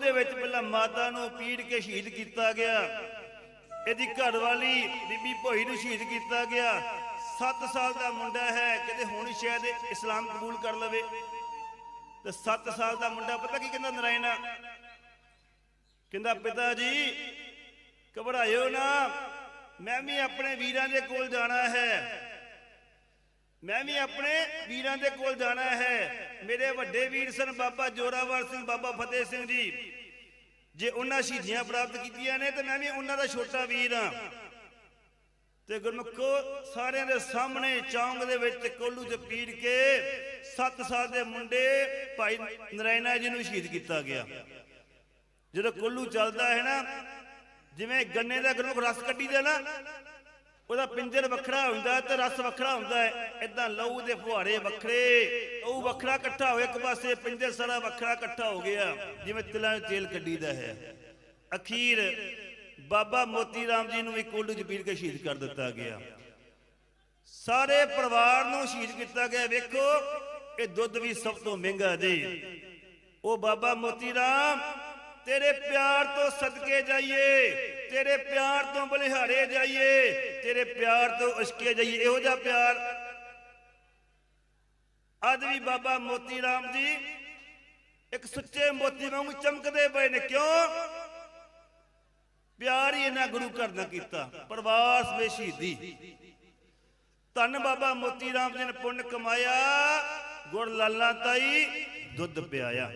ਦੇ ਵਿੱਚ ਪਹਿਲਾਂ ਮਾਤਾ ਨੂੰ ਪੀੜ ਕੇ ਸ਼ਹੀਦ ਕੀਤਾ ਗਿਆ। ਇਹਦੀ ਘਰਵਾਲੀ ਬੀਬੀ ਭੋਈ ਨੂੰ ਸ਼ਹੀਦ ਕੀਤਾ ਗਿਆ। 7 ਸਾਲ ਦਾ ਮੁੰਡਾ ਹੈ ਕਿਤੇ ਹੁਣ ਸ਼ਾਇਦ ਇਸਲਾਮ ਕਬੂਲ ਕਰ ਲਵੇ। ਤੇ 7 ਸਾਲ ਦਾ ਮੁੰਡਾ ਪਤਾ ਕੀ ਕਹਿੰਦਾ ਨਰਾਇਣਾ? ਕਹਿੰਦਾ, ਪਿਤਾ ਜੀ, ਘਬਰਾਇਓ ਨਾ, ਮੈਂ ਵੀ ਆਪਣੇ ਵੀਰਾਂ ਦੇ ਕੋਲ ਜਾਣਾ ਹੈ। ਮੈਂ ਵੀ ਆਪਣੇ ਵੀਰਾਂ ਦੇ ਕੋਲ ਜਾਣਾ ਹੈ। ਮੇਰੇ ਵੱਡੇ ਵੀਰ ਸਨ ਬਾਬਾ ਜੋਰਾਵਰ ਸਿੰਘ, ਬਾਬਾ ਫਤਿਹ ਸਿੰਘ ਜੀ। ਜੇ ਉਹਨਾਂ ਸ਼ਹੀਦੀਆਂ ਪ੍ਰਾਪਤ ਕੀਤੀਆਂ ਨੇ, ਤੇ ਮੈਂ ਵੀ ਉਹਨਾਂ ਦਾ ਛੋਟਾ ਵੀਰ ਹਾਂ। ਤੇ ਗੁਰਮੁਖੋ, ਸਾਰਿਆਂ ਦੇ ਸਾਹਮਣੇ ਚੌਂਕ ਦੇ ਵਿੱਚ ਕੋਲੂ 'ਚ ਪੀੜ ਕੇ 7 ਸਾਲ ਦੇ ਮੁੰਡੇ ਭਾਈ ਨਰਾਇਣਾ ਜੀ ਨੂੰ ਸ਼ਹੀਦ ਕੀਤਾ ਗਿਆ। ਜਦੋਂ ਕੋਲੂ ਚੱਲਦਾ ਹੈ ਨਾ, ਜਿਵੇਂ ਗੰਨੇ ਦਾ ਗੁਰਮੁਖ ਰਸ ਕੱਢੀ ਕੱਢੀਦਾ ਨਾ ਉਹਦਾ ਪਿੰਜਰ ਵੱਖਰਾ ਹੁੰਦਾ ਤੇ ਰਸ ਵੱਖਰਾ ਹੁੰਦਾ ਹੈ। ਇਦਾਂ ਲਹੂ ਦੇ ਫੁਹਾਰੇ ਵੱਖਰੇ ਉਹ ਵੱਖਰਾ ਇਕੱਠਾ ਹੋਇਆ, ਇੱਕ ਪਾਸੇ ਪਿੰਜਰ ਸਾਰਾ ਵੱਖਰਾ ਇਕੱਠਾ ਹੋ ਗਿਆ। ਜਿਵੇਂ ਤਿਲਾਂ 'ਚ ਤੇਲ ਕੱਢੀਦਾ ਹੈ। ਅਖੀਰ ਬਾਬਾ ਮੋਤੀ ਰਾਮ ਜੀ ਨੂੰ ਵੀ ਕੁੱਲੂ 'ਚ ਪੀੜ ਕੇ ਸ਼ਹੀਦ ਕਰ ਦਿੱਤਾ ਗਿਆ। ਸਾਰੇ ਪਰਿਵਾਰ ਨੂੰ ਸ਼ਹੀਦ ਕੀਤਾ ਗਿਆ। ਵੇਖੋ, ਇਹ ਦੁੱਧ ਵੀ ਸਭ ਤੋਂ ਮਹਿੰਗਾ ਜੀ। ਉਹ ਬਾਬਾ ਮੋਤੀ ਰਾਮ ਤੇਰੇ ਪਿਆਰ ਤੋਂ ਸਦਕੇ ਜਾਈਏ, ਤੇਰੇ ਪਿਆਰ ਤੋਂ ਬਲਿਹਾਰੇ ਜਾਈਏ, ਤੇਰੇ ਪਿਆਰ ਤੋਂ ਉਸਕੇ ਜਾਈਏ। ਇਹੋ ਜਿਹਾ ਪਿਆਰ ਅੱਜ ਵੀ ਬਾਬਾ ਮੋਤੀ ਰਾਮ ਜੀ ਇੱਕ ਸੁੱਚੇ ਮੋਤੀ ਵਾਂਗੂ ਚਮਕਦੇ ਪਏ ਨੇ। ਕਿਉਂ? ਪਿਆਰ ਹੀ ਇਹਨਾਂ ਗੁਰੂ ਘਰ ਦਾ ਕੀਤਾ, ਪ੍ਰਵਾਸ ਵੇ ਸ਼ਹੀਦੀ ਧੰਨ ਬਾਬਾ ਮੋਤੀ ਰਾਮ ਜੀ ਨੇ ਪੁੰਨ ਕਮਾਇਆ ਗੁਰ ਲਾਲਾ ਤਾਈ, ਦੁੱਧ ਪਿਆਇਆ।